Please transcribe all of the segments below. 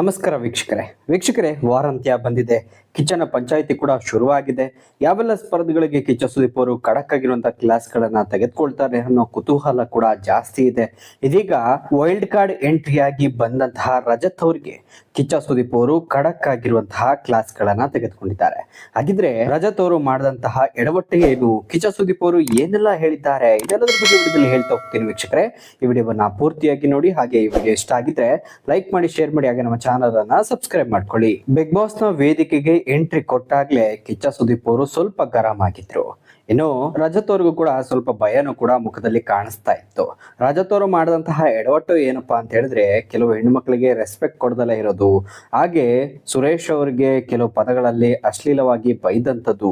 ನಮಸ್ಕಾರ ವೀಕ್ಷಕರೇ. ವೀಕ್ಷಕರೇ ವಾರಾಂತ್ಯ ಬಂದಿದೆ. ಕಿಚ್ಚನ ಪಂಚಾಯಿತಿ ಕೂಡ ಶುರುವಾಗಿದೆ. ಯಾವೆಲ್ಲ ಸ್ಪರ್ಧೆಗಳಿಗೆ ಕಿಚ್ಚ ಸುದೀಪ್ ಅವರು ಖಡಕ್ ಆಗಿರುವಂತಹ ಕ್ಲಾಸ್ಗಳನ್ನ ತೆಗೆದುಕೊಳ್ತಾರೆ ಅನ್ನೋ ಕುತೂಹಲ ಕೂಡ ಜಾಸ್ತಿ ಇದೆ. ಇದೀಗ ವೈಲ್ಡ್ ಕಾರ್ಡ್ ಎಂಟ್ರಿ ಆಗಿ ಬಂದಂತಹ ರಜತ್ ಅವರಿಗೆ ಕಿಚ್ಚ ಸುದೀಪ್ ಅವರು ಖಡಕ್ ಆಗಿರುವಂತಹ ಕ್ಲಾಸ್ಗಳನ್ನ ತೆಗೆದುಕೊಂಡಿದ್ದಾರೆ. ಹಾಗಿದ್ರೆ ರಜತ್ ಅವರು ಮಾಡಿದಂತಹ ಎಡವಟ್ಟು ಏನು? ಕಿಚ್ಚ ಸುದೀಪ್ ಅವರು ಏನೆಲ್ಲ ಹೇಳಿದ್ದಾರೆ? ಇದೆಲ್ಲದರ ಬಗ್ಗೆ ವಿಡಿಯೋದಲ್ಲಿ ಹೇಳ್ತಾ ಹೋಗ್ತೀನಿ ವೀಕ್ಷಕರೇ. ಈ ವಿಡಿಯೋವನ್ನ ಪೂರ್ತಿಯಾಗಿ ನೋಡಿ, ಹಾಗೆ ಈ ವಿಡಿಯೋ ಇಷ್ಟ ಆಗಿದ್ರೆ ಲೈಕ್ ಮಾಡಿ, ಶೇರ್ ಮಾಡಿ, ಹಾಗೆ ನಮ್ಮ ಚಾನಲ್ ಅನ್ನ ಸಬ್ಸ್ಕ್ರೈಬ್ ಮಾಡ್ಕೊಳ್ಳಿ. ಬಿಗ್ ಬಾಸ್ನ ವೇದಿಕೆಗೆ ಎಂಟ್ರಿ ಕೊಟ್ಟಾಗ್ಲೇ ಕಿಚ್ಚ ಸುದೀಪ್ ಅವರು ಸ್ವಲ್ಪ ಗರಂ ಆಗಿದ್ರು. ಇನ್ನು ರಜತ್ ಅವ್ರಿಗೂ ಕೂಡ ಸ್ವಲ್ಪ ಭಯನೂ ಕೂಡ ಮುಖದಲ್ಲಿ ಕಾಣಿಸ್ತಾ ಇತ್ತು. ರಜತ್ ಅವರು ಮಾಡಿದಂತಹ ಎಡವಟ್ಟು ಏನಪ್ಪಾ ಅಂತ ಹೇಳಿದ್ರೆ ಕೆಲವು ಹೆಣ್ಮಕ್ಳಿಗೆ ರೆಸ್ಪೆಕ್ಟ್ ಕೊಡದಲ್ಲ ಇರೋದು. ಹಾಗೆ ಸುರೇಶ್ ಅವರಿಗೆ ಕೆಲವು ಪದಗಳಲ್ಲಿ ಅಶ್ಲೀಲವಾಗಿ ಬೈದಂಥದ್ದು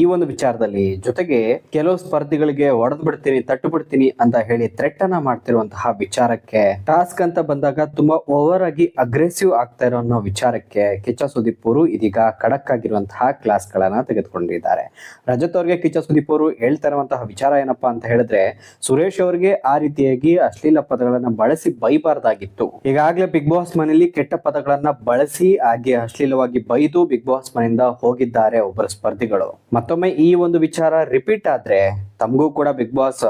ಈ ಒಂದು ವಿಚಾರದಲ್ಲಿ. ಜೊತೆಗೆ ಕೆಲವು ಸ್ಪರ್ಧಿಗಳಿಗೆ ಹೊಡೆದು ಬಿಡ್ತೀನಿ, ತಟ್ಟು ಬಿಡ್ತೀನಿ ಅಂತ ಹೇಳಿ ಥ್ರೆಟ್ ಅನ್ನ ಮಾಡ್ತಿರುವಂತಹ ವಿಚಾರಕ್ಕೆ. ಟಾಸ್ಕ್ ಅಂತ ಬಂದಾಗ ತುಂಬಾ ಓವರ್ ಆಗಿ ಅಗ್ರೆಸಿವ್ ಆಗ್ತಾ ಇರೋ ಅನ್ನೋ ವಿಚಾರಕ್ಕೆ ಕಿಚ್ಚ ಸುದೀಪ್ ಅವರು ಇದೀಗ ಖಡಕ್ ಆಗಿರುವಂತಹ ಕ್ಲಾಸ್ ಗಳನ್ನ ತೆಗೆದುಕೊಂಡಿದ್ದಾರೆ. ರಜತ್ ಅವ್ರಿಗೆ ಕಿಚ್ಚ ಸುದೀಪ್ ಅವರು ಹೇಳ್ತಾ ವಿಚಾರ ಏನಪ್ಪಾ ಅಂತ ಹೇಳಿದ್ರೆ, ಸುರೇಶ್ ಅವರಿಗೆ ಆ ರೀತಿಯಾಗಿ ಅಶ್ಲೀಲ ಪದಗಳನ್ನ ಬಳಸಿ ಬೈಬಾರ್ದಾಗಿತ್ತು. ಈಗಾಗಲೇ ಬಿಗ್ ಬಾಸ್ ಮನೆಯಲ್ಲಿ ಕೆಟ್ಟ ಪದಗಳನ್ನ ಬಳಸಿ ಹಾಗೆ ಅಶ್ಲೀಲವಾಗಿ ಬೈದು ಬಿಗ್ ಬಾಸ್ ಮನೆಯಿಂದ ಹೋಗಿದ್ದಾರೆ ಒಬ್ಬರ ಸ್ಪರ್ಧಿಗಳು. ಮತ್ತೊಮ್ಮೆ ಈ ಒಂದು ವಿಚಾರ ರಿಪೀಟ್ ಆದ್ರೆ, ತಮಗೂ ಕೂಡ ಬಿಗ್ ಬಾಸ್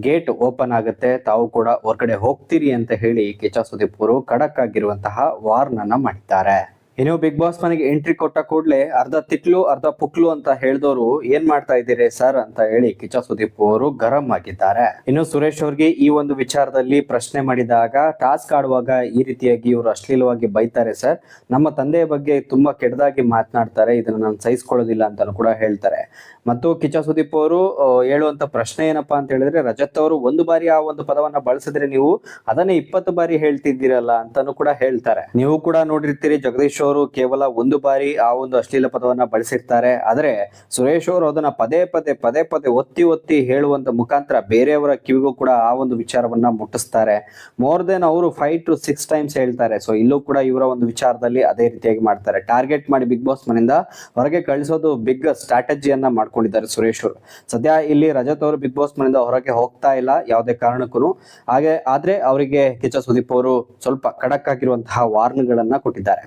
ಗೇಟ್ ಓಪನ್ ಆಗುತ್ತೆ, ತಾವು ಕೂಡ ಹೊರಗಡೆ ಹೋಗ್ತೀರಿ ಅಂತ ಹೇಳಿ ಕಿಚ್ಚ ಸುದೀಪ್ ಅವರು ಖಡಕ್ ಆಗಿರುವಂತಹ ವಾರ್ನನ್ನ ಮಾಡಿದ್ದಾರೆ. ಇನ್ನು ಬಿಗ್ ಬಾಸ್ ಮನೆಗೆ ಎಂಟ್ರಿ ಕೊಟ್ಟ ಕೂಡಲೇ ಅರ್ಧ ತಿಟ್ಲು ಅರ್ಧ ಪುಕ್ಲು ಅಂತ ಹೇಳಿದವರು ಏನ್ ಮಾಡ್ತಾ ಇದ್ದೀರಿ ಸರ್ ಅಂತ ಹೇಳಿ ಕಿಚ್ಚ ಸುದೀಪ್ ಅವರು ಗರಂ ಆಗಿದ್ದಾರೆ. ಇನ್ನು ಸುರೇಶ್ ಅವ್ರಿಗೆ ಈ ಒಂದು ವಿಚಾರದಲ್ಲಿ ಪ್ರಶ್ನೆ ಮಾಡಿದಾಗ ಟಾಸ್ಕ್ ಆಡುವಾಗ ಈ ರೀತಿಯಾಗಿ ಇವರು ಅಶ್ಲೀಲವಾಗಿ ಬೈತಾರೆ ಸರ್. ನಮ್ಮ ತಂದೆಯ ಬಗ್ಗೆ ತುಂಬಾ ಕೆಟ್ಟದಾಗಿ ಮಾತನಾಡ್ತಾರೆ, ಇದನ್ನ ನಾನು ಸಹಿಸ್ಕೊಳ್ಳೋದಿಲ್ಲ ಅಂತಾನು ಕೂಡ ಹೇಳ್ತಾರೆ. ಮತ್ತು ಕಿಚ್ಚ ಸುದೀಪ್ ಅವರು ಹೇಳುವಂತ ಪ್ರಶ್ನೆ ಏನಪ್ಪಾ ಅಂತ ಹೇಳಿದ್ರೆ, ರಜತ್ ಅವರು ಒಂದು ಬಾರಿ ಆ ಒಂದು ಪದವನ್ನ ಬಳಸಿದ್ರೆ ನೀವು ಅದನ್ನೇ ಇಪ್ಪತ್ತು ಬಾರಿ ಹೇಳ್ತಿದ್ದೀರಲ್ಲ ಅಂತಾನು ಕೂಡ ಹೇಳ್ತಾರೆ. ನೀವು ಕೂಡ ನೋಡಿರ್ತೀರಿ ಜಗದೀಶ್ ಅವರು ಕೇವಲ ಒಂದು ಬಾರಿ ಆ ಒಂದು ಅಶ್ಲೀಲ ಪದವನ್ನ ಬಳಸಿರ್ತಾರೆ. ಆದರೆ ಸುರೇಶ್ ಅವರು ಅದನ್ನ ಪದೇ ಪದೇ ಪದೇ ಪದೇ ಒತ್ತಿ ಒತ್ತಿ ಹೇಳುವಂತ ಮುಖಾಂತರ ಬೇರೆಯವರ ಕಿವಿಗೂ ಕೂಡ ಆ ಒಂದು ವಿಚಾರವನ್ನ ಮುಟ್ಟಿಸ್ತಾರೆ. ಮೋರ್ ದೆನ್ ಅವರು ಫೈವ್ ಟು ಸಿಕ್ಸ್ ಟೈಮ್ಸ್ ಹೇಳ್ತಾರೆ. ಸೊ ಇಲ್ಲೂ ಕೂಡ ಇವರ ಒಂದು ವಿಚಾರದಲ್ಲಿ ಅದೇ ರೀತಿಯಾಗಿ ಮಾಡ್ತಾರೆ. ಟಾರ್ಗೆಟ್ ಮಾಡಿ ಬಿಗ್ ಬಾಸ್ ಮನೆಯಿಂದ ಹೊರಗೆ ಕಳಿಸೋದು ಬಿಗ್ ಸ್ಟ್ರಾಟಜಿಯನ್ನ ಮಾಡ್ಕೊಂಡಿದ್ದಾರೆ ಸುರೇಶ್ ಅವರು. ಸದ್ಯ ಇಲ್ಲಿ ರಜತ್ ಅವರು ಬಿಗ್ ಬಾಸ್ ಮನೆಯಿಂದ ಹೊರಗೆ ಹೋಗ್ತಾ ಇಲ್ಲ ಯಾವುದೇ ಕಾರಣಕ್ಕೂ ಹಾಗೆ, ಆದ್ರೆ ಅವರಿಗೆ ಕಿಚ್ಚ ಸುದೀಪ್ ಅವರು ಸ್ವಲ್ಪ ಖಡಕ್ ಆಗಿರುವಂತಹ ವಾರ್ನ್ಗಳನ್ನ ಕೊಟ್ಟಿದ್ದಾರೆ.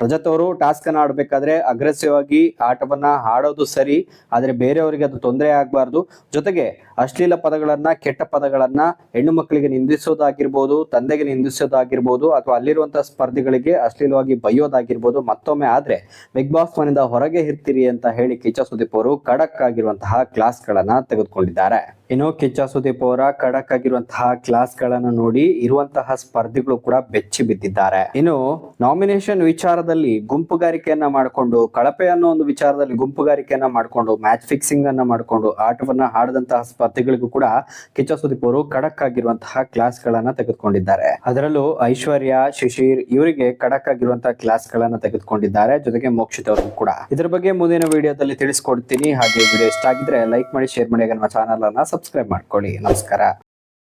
ರಜತ್ ಅವರು ಟಾಸ್ಕ್ ಅನ್ನ ಆಡ್ಬೇಕಾದ್ರೆ ಅಗ್ರೆಸಿವ್ ಆಗಿ ಆಟವನ್ನ ಆಡೋದು ಸರಿ, ಆದ್ರೆ ಬೇರೆಯವರಿಗೆ ಅದು ತೊಂದರೆ ಆಗಬಾರ್ದು. ಜೊತೆಗೆ ಅಶ್ಲೀಲ ಪದಗಳನ್ನ, ಕೆಟ್ಟ ಪದಗಳನ್ನ ಹೆಣ್ಣು ಮಕ್ಕಳಿಗೆ ನಿಂದಿಸೋದಾಗಿರ್ಬೋದು, ತಂದೆಗೆ ನಿಂದಿಸೋದಾಗಿರ್ಬೋದು, ಅಥವಾ ಅಲ್ಲಿರುವಂತಹ ಸ್ಪರ್ಧಿಗಳಿಗೆ ಅಶ್ಲೀಲವಾಗಿ ಬೈಯೋದಾಗಿರ್ಬೋದು, ಮತ್ತೊಮ್ಮೆ ಆದ್ರೆ ಬಿಗ್ ಬಾಸ್ ಮನೆಯಿಂದ ಹೊರಗೆ ಇರ್ತೀರಿ ಅಂತ ಹೇಳಿ ಕಿಚ್ಚ ಸುದೀಪ್ ಅವರು ಖಡಕ್ ಆಗಿರುವಂತಹ ಕ್ಲಾಸ್ ಗಳನ್ನ ತೆಗೆದುಕೊಂಡಿದ್ದಾರೆ. ಇನ್ನು ಕಿಚ್ಚ ಸುದೀಪ್ ಅವರ ಖಡಕ್ ಆಗಿರುವಂತಹ ಕ್ಲಾಸ್ ಗಳನ್ನ ನೋಡಿ ಇರುವಂತಹ ಸ್ಪರ್ಧಿಗಳು ಕೂಡ ಬೆಚ್ಚಿ ಬಿದ್ದಿದ್ದಾರೆ. ಇನ್ನು ನಾಮಿನೇಷನ್ ವಿಚಾರದಲ್ಲಿ ಗುಂಪುಗಾರಿಕೆಯನ್ನ ಮಾಡಿಕೊಂಡು, ಕಳಪೆ ಅನ್ನೋ ಒಂದು ವಿಚಾರದಲ್ಲಿ ಗುಂಪುಗಾರಿಕೆಯನ್ನ ಮಾಡಿಕೊಂಡು ಮ್ಯಾಚ್ ಫಿಕ್ಸಿಂಗ್ ಅನ್ನ ಮಾಡಿಕೊಂಡು, ಆಟವನ್ನ ಆಡದಂತಹ ಸ್ಪರ್ಧಿಗಳಿಗೂ ಕೂಡ ಕಿಚ್ಚ ಸುದೀಪ್ ಅವರು ಖಡಕ್ ಆಗಿರುವಂತಹ ಕ್ಲಾಸ್ ಗಳನ್ನ ತೆಗೆದುಕೊಂಡಿದ್ದಾರೆ. ಅದರಲ್ಲೂ ಐಶ್ವರ್ಯ, ಶಿಶಿರ್ ಇವರಿಗೆ ಖಡಕ್ ಆಗಿರುವಂತಹ ಕ್ಲಾಸ್ ಗಳನ್ನ ತೆಗೆದುಕೊಂಡಿದ್ದಾರೆ, ಜೊತೆಗೆ ಮೋಕ್ಷಿತ್ ಅವರು ಕೂಡ. ಇದರ ಬಗ್ಗೆ ಮುಂದಿನ ವಿಡಿಯೋದಲ್ಲಿ ತಿಳಿಸ್ಕೊಡ್ತೀನಿ. ಹಾಗೆ ವಿಡಿಯೋ ಇಷ್ಟ ಆಗಿದ್ರೆ ಲೈಕ್ ಮಾಡಿ ಶೇರ್ ಮಾಡಿ ನಮ್ಮ ಚಾನಲ್ ಅನ್ನ ಸಬ್ಸ್ಕ್ರೈಬ್ ಮಾಡ್ಕೊಳ್ಳಿ. ನಮಸ್ಕಾರ.